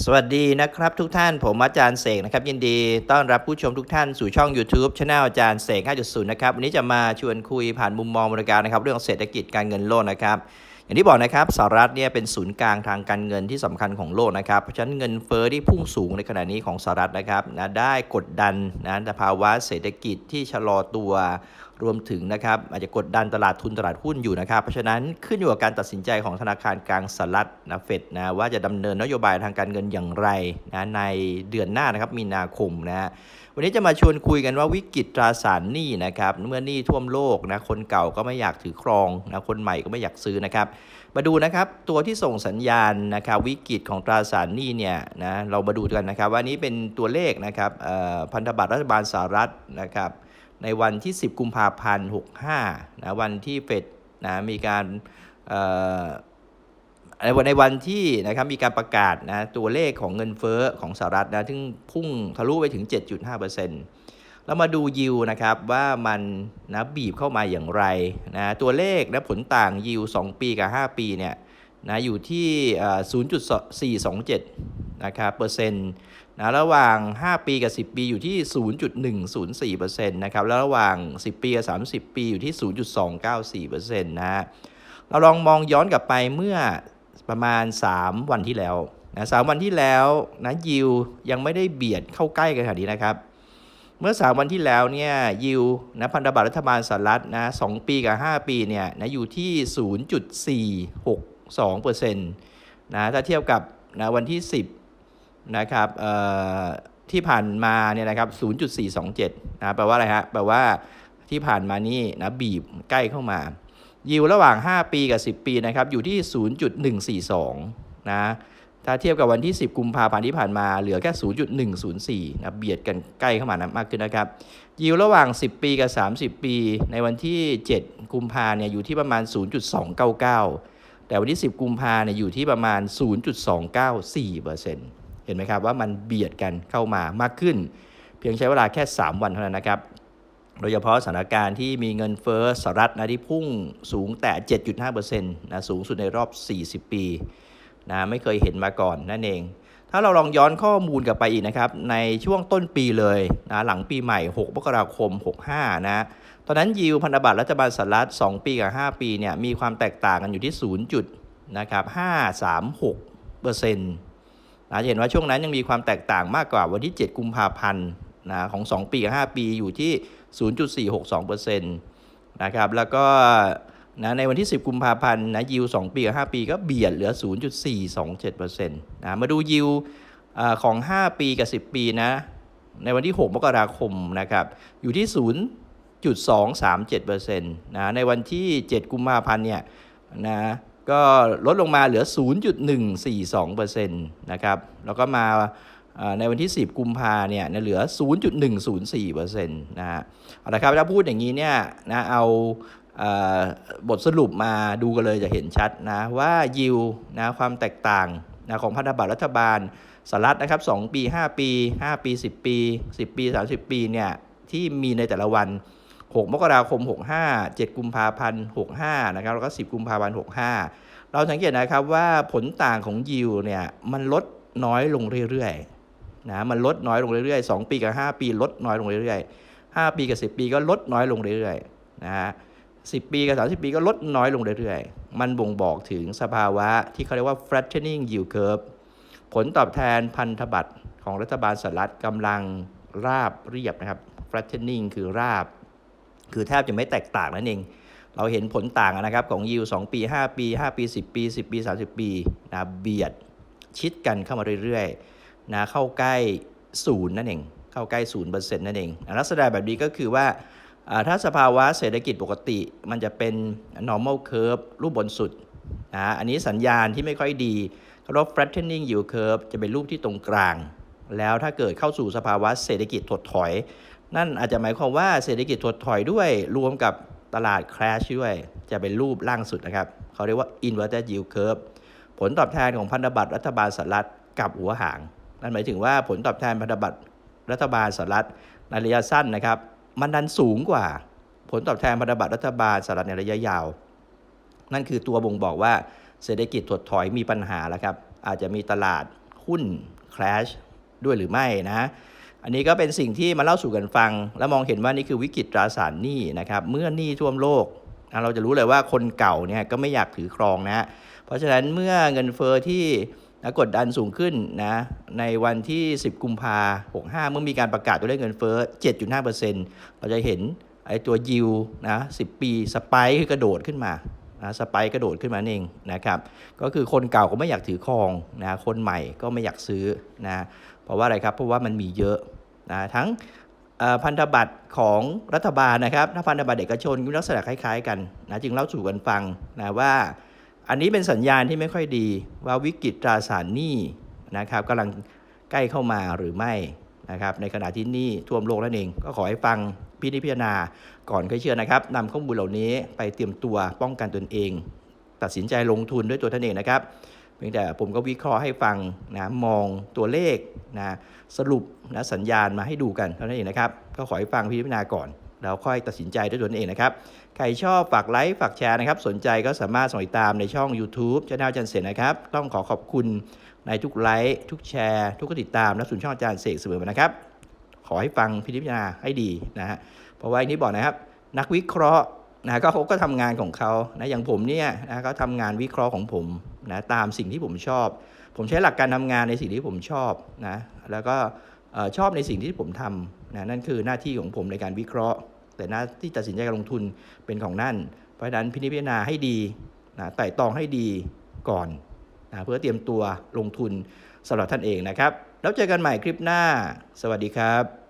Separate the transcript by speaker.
Speaker 1: สวัสดีนะครับ ทุกท่านผมอาจารย์เสกนะครับ ยินดีต้อนรับผู้ชมทุกท่านสู่ช่อง YouTube ช anel อาจารย์เสก 5.0 นะครับ วันนี้จะมาชวนคุยผ่านมุมมองบริการนะครับ เรื่องของเศรษฐกิจการเงินโลกนะครับ อย่างที่บอกนะครับสหรัฐเนี่ยเป็นศูนย์กลางทางการเงินที่สำคัญของโลกนะครับเพราะฉะนั้นเงินเฟ้อที่พุ่งสูงในขณะนี้ของสหรัฐนะครับนะได้กดดันนะสภาวะเศรษฐกิจที่ชะลอตัว รวมถึงนะครับอาจจะกดดันตลาดทุนตลาดหุ้นอยู่นะครับ เพราะฉะนั้นขึ้นอยู่กับการตัดสินใจของธนาคารกลางสหรัฐนะเฟดนะว่าจะดำเนินนโยบายทางการเงินอย่างไรนะในเดือนหน้านะครับมีนาคมนะวันนี้จะมาชวนคุยกันว่าวิกฤตตราสารหนี้นะครับเมื่อหนี้ท่วมโลกนะคนเก่าก็ไม่อยากถือครองนะคนใหม่ก็ไม่อยากซื้อนะครับ มาดูนะครับตัวที่ส่งสัญญาณนะครับวิกฤตของตราสารหนี้เนี่ยนะเรามาดูกันนะครับว่านี้เป็นตัวเลขนะครับพันธบัตรรัฐบาลสหรัฐนะครับ ในวันที่ 10 กุมภาพันธ์ 65 นะ วันที่เฟดนะ มีการในวันในวันที่นะครับมีการประกาศนะตัวเลขของเงินเฟ้อของสหรัฐนะซึ่งพุ่งทะลุไปถึง 7.5%แล้วมาดูยิวนะครับว่ามันนะบีบเข้ามาอย่างไรนะตัวเลขนะผลต่างยิว 2 ปีกับ 5 ปีเนี่ยนะอยู่ที่เอ่อ0.427นะครับเปอร์เซ็นต์ นะระหว่าง 5 ปีกับ 10 ปีอยู่ที่ 0.104%นะครับแล้วระหว่าง 10 ปีกับ 30 ปีอยู่ที่ 0.294%นะฮะเราลองมองย้อนกลับไปเมื่อประมาณ 3 วันที่แล้วนะ3วันที่แล้วนะยิวยังไม่ได้เบียดเข้าใกล้กันขนาดนี้นะครับ เมื่อ 3 วันที่แล้วเนี่ยยิวนะพันธบัตรรัฐบาลสหรัฐนะ2ปีกับ 5 ปีเนี่ยนะอยู่ที่ 0.462%นะถ้าเทียบกับนะวันที่ 10 นะครับที่ผ่านมาเนี่ยนะครับ 0.427 นะแปลว่าอะไรฮะแปลว่าที่ผ่านมานี่นะบีบใกล้เข้ามา ยิวระหว่าง 5 ปีกับ 10 ปีนะครับอยู่ที่ 0.142 นะถ้าเทียบกับวันที่ 10 กุมภาพันธ์ที่ผ่านมาเหลือแค่ 0.104 นะเบียดกันใกล้เข้ามานะมากขึ้นนะครับ ยิวระหว่าง 10 ปีกับ 30 ปี ในวันที่ 7 กุมภาเนี่ยอยู่ที่ประมาณ 0.299 แต่วันที่ 10 กุมภาเนี่ยอยู่ที่ประมาณ 0.294%เเห็นไหมครับว่ามันเบียดกันเข้ามามากขึ้น เพียงใช้เวลาแค่ 3 วันเท่านั้นนะครับ โดยเฉพาะสถานการณ์ที่มีเงินเฟ้อสหรัฐนะที่พุ่งสูงแต่ 7.5%นะสูงสุดในรอบ 40 ปีนะไม่เคยเห็นมาก่อนนั่นเอง ถ้าเราลองย้อนข้อมูลกลับไปอีกนะครับ ในช่วงต้นปีเลยนะหลังปีใหม่ 6มกราคม 65 นะตอนนั้นยิวพันธบัตรรัฐบาลสหรัฐ 2 ปีกับ 5 ปีเนี่ยมีความแตกต่างกันอยู่ที่ 0. จุดนะครับ536เปอร์เซ็นต์ นะจะเห็นว่าช่วงนั้นยังมีความแตกต่างมากกว่าวันที่ 7 กุมภาพันธ์นะของ 2 ปีกับ 5 ปีอยู่ที่ 0.462%นะครับแล้วก็นะในวันที่ 10 กุมภาพันธ์นะยิว 2 ปีกับ 5 ปีก็เบียดเหลือ 0.427%นะมาดูยิวของ 5 ปีกับ 10 ปีนะในวันที่ 6 มกราคมนะครับอยู่ที่ 0.237%นะในวันที่ 7 กุมภาพันธ์เนี่ยนะ ก็ลดลงมาเหลือ 0.142%นะครับ แล้วก็มาในวันที่ 10 กุมภาเนี่ยเหลือ 0.104%นะฮะเอาละครับถ้าพูดอย่างนี้เนี่ยนะเอาบทสรุปมาดูกันเลยจะเห็นชัดนะว่ายิวนะความแตกต่างนะของพันธบัตรรัฐบาลสหรัฐนะครับ 2 ปี 5 ปี 5 ปี 10 ปี 10 ปี 30 ปีเนี่ยที่มีในแต่ละวัน 6 มกราคม 65 7 กุมภาพันธ์ 65 นะครับ แล้วก็ 10 กุมภาพันธ์ 65 เราสังเกตนะครับว่าผลต่างของยิวเนี่ยมันลดน้อยลงเรื่อยๆนะมันลดน้อยลงเรื่อยๆ 2 ปีกับ 5 ปีลดน้อยลงเรื่อยๆ 5 ปีกับ 10 ปีก็ลดน้อยลงเรื่อยๆนะฮะ10 ปีกับ 30 ปีก็ลดน้อยลงเรื่อยๆ มันบ่งบอกถึงสภาวะที่เขาเรียกว่า flattening yield curve ผลตอบแทนพันธบัตรของรัฐบาลสหรัฐกำลังราบเรียบนะครับ flattening คือราบ คือแทบจะไม่แตกต่างนั่นเอง เราเห็นผลต่างนะครับของยิว2ปี 5 ปี 5 ปี 10 ปี 10 ปี 30 ปีนะเบียดชิดกันเข้ามาเรื่อยๆนะเข้าใกล้ศูนย์นั่นเอง เข้าใกล้ศูนย์เปอร์เซ็นต์นั่นเองลักษณะแบบนี้ก็คือว่าถ้าสภาวะเศรษฐกิจปกติมันจะเป็น normal curve รูปบนสุดนะอันนี้สัญญาณที่ไม่ค่อยดีเขาเรียก flattening yield curve จะเป็นรูปที่ตรงกลาง แล้วถ้าเกิดเข้าสู่สภาวะเศรษฐกิจถดถอย นั่นอาจจะหมายความว่าเศรษฐกิจถดถอยด้วย รวมกับตลาด crash ด้วย จะเป็นรูปล่างสุดนะครับ เขาเรียกว่า inverted yield curve ผลตอบแทนของพันธบัตรรัฐบาลสหรัฐกับหัวหาง นั่นหมายถึงว่าผลตอบแทนพันธบัตรรัฐบาลสหรัฐในระยะสั้นนะครับ มันดันสูงกว่า ผลตอบแทนพันธบัตรรัฐบาลสหรัฐในระยะยาว นั่นคือตัวบ่งบอกว่าเศรษฐกิจถดถอยมีปัญหาแล้วครับ อาจจะมีตลาดหุ้น crash ด้วยหรือไม่นะ อันนี้ก็เป็นสิ่งที่มาเล่าสู่กันฟัง และมองเห็นว่านี่คือวิกฤตตราสารหนี้นะครับเมื่อหนี้ท่วมโลก เราจะรู้เลยว่าคนเก่าเนี่ยก็ไม่อยากถือครองนะเพราะฉะนั้นเมื่อเงินเฟอ้อที่นะกดดันสูงขึ้นนะในวันที่ 10 กุมภา65 เมื่อมีการประกาศตัวเลขเงินเฟ้อ 7.5%เราจะเห็นไอ้ตัวยิวนะ10 ปีสไปค์คือกระโดดขึ้นมานะสไปค์กระโดดขึ้นมาเองนะครับ ก็คือคนเก่าก็ไม่อยากถือครองนะคนใหม่ก็ไม่อยากซื้อนะ ราะว่าอะไรครับ เพราะว่ามันมีเยอะนะทั้งพันธบัตรของรัฐบาลนะครับ ถ้าพันธบัตรเอกชนมีลักษณะคล้าย ๆ กันนะจึงเล่าสู่กันฟังนะว่า อันนี้เป็นสัญญาณที่ไม่ค่อยดีว่าวิกฤตตราสารหนี้นะครับกำลังใกล้เข้ามาหรือไม่นะครับในขณะที่นี้ท่วมโลกนั่นเองก็ขอให้ฟังพินิจพิจารณาก่อนค่อยเชื่อนะครับนำข้อมูลเหล่านี้ไปเตรียมตัวป้องกันตนเอง ตัดสินใจลงทุนด้วยตัวท่านเองนะครับ พียงแต่ผมก็วิเคราะห์ให้ฟังนะมองตัวเลขนะสรุปนะสัญญาณมาให้ดูกันเท่านั้นเองนะครับ ก็ขอให้ฟังพิจารณาก่อน แล้วค่อยตัดสินใจด้วยตัวเองนะครับ ใครชอบฝากไลค์ฝากแชร์นะครับ สนใจก็สามารถส่งติดตามในช่อง YouTube ช anel อาจารย์เสนนะครับ ต้องขอขอบคุณในทุกไลค์ทุกแชร์ ทุกกติดตามและสุนช่องอาจารย์เสกเสมอนะครับ ขอให้ฟังพิจารณาให้ดีนะฮะเพราะว่าอย่างที่บอกนะครับ นักวิเคราะห์นะก็เขาก็ทำงานของเขานะอย่างผมเนี่ยนะก็ทำงานวิเคราะห์ของผม นะตามสิ่งที่ผมชอบ ผมใช้หลักการทำงานในสิ่งที่ผมชอบนะแล้วก็ชอบในสิ่งที่ผมทำนะนั่นคือหน้าที่ของผมในการวิเคราะห์ แต่หน้าที่ตัดสินใจการลงทุนเป็นของนั่น เพราะฉะนั้นพินิจพิจารณาให้ดีนะไต่ตองให้ดีก่อนนะเพื่อเตรียมตัวลงทุนสำหรับท่านเองนะครับ แล้วเจอกันใหม่คลิปหน้า สวัสดีครับ